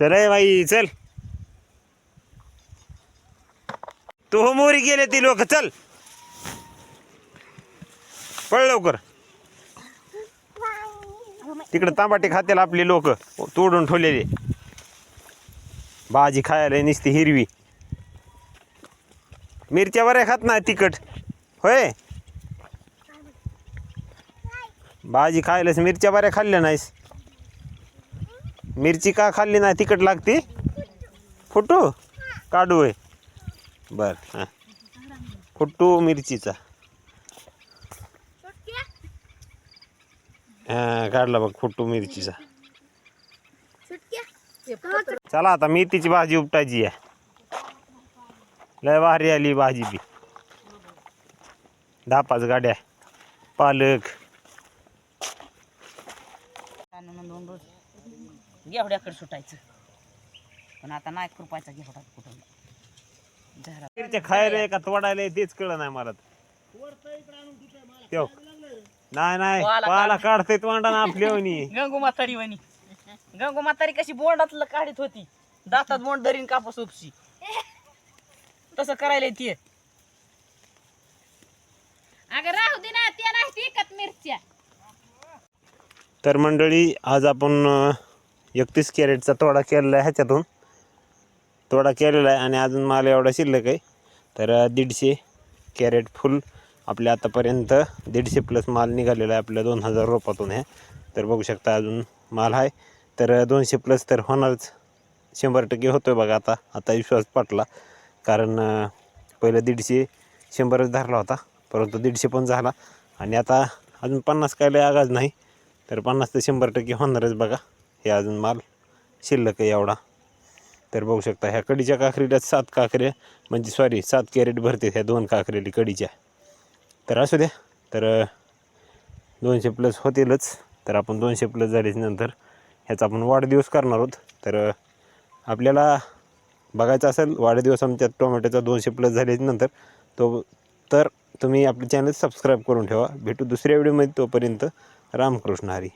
चल रे बाई चल. तो मोरी गेले ती लोक चल. पळ लवकर. तिकडे तांबाटे खातील आपली लोक तोडून ठेवलेले. भाजी खायला निसती हिरवी. मिरच्या बऱ्या खात नाही तिखट. होय? भाजी खायलास मिरच्या बऱ्या खाल्ल्या नाहीस. मिरची का खाल्ली नाही? तिखट लागते? फुटू? काढू आहे बर हां. फुटू मिरचीचा. हां काढला बघ फुटू मिरचीचा. चला आता मेथीची भाजी उपटायची आहे. लय वारी आली भाजी बी. दहा पाच गाड्या. पालक. दोन रोज घेवड्याकडे सुटायचं. पण आता नाही कृपायचा घेवडा कुठं. झाला मिरच्या खायला का तोडायला तेच कळलं नाही मला. त्यो नाही नाही. पाला पाला काढतोय तोंडानं आपल्या वनी गंगू म्हातारी वणी. गंगू म्हातारी कशी बोंडातलं काढीत होती. दातात बोंड धरीन कापूस उपशी. तसं करायला ती. अगं राहू दे ना त्या नाही टिकत मिरच्या. तर मंडळी आज आपण एकतीस कॅरेटचा तोडा केलेला आहे ह्याच्यातून. तोडा केलेला आहे आणि अजून माल एवढा शिल्लक आहे. तर दीडशे कॅरेट फुल आपल्या आतापर्यंत दीडशे प्लस माल निघालेला आहे आपल्या दोन हजार रोपातून हे. तर बघू शकता अजून माल आहे. तर दोनशे प्लस तर होणारच. शंभर टक्के होतो आहे बघा आता. आता विश्वास पाटला. कारण पहिलं दीडशे शंभरच धरला होता. परंतु दीडशे पण झाला. आणि आता अजून पन्नास काय लय आगाज नाही. तर पन्नास ते शंभर टक्के होणारच बघा. हे अजून माल शिल्लक आहे एवढा. तर बघू शकता ह्या कडीच्या काकरीला सात काकऱ्या म्हणजे सॉरी सात कॅरेट भरते ह्या दोन काकरेली कडीच्या. तर असू द्या. तर दोनशे प्लस होतीलच. तर आपण दोनशे प्लस झाल्याच्यानंतर ह्याचा आपण वाढदिवस करणार आहोत. तर आपल्याला बघायचं असेल वाढदिवस आमच्या टोमॅटोचा दोनशे प्लस झाल्याच्यानंतर तो तर तुम्ही आपले चॅनल सबस्क्राईब करून ठेवा. भेटू दुसऱ्या व्हिडिओमध्ये तोपर्यंत. रामकृष्ण हरी.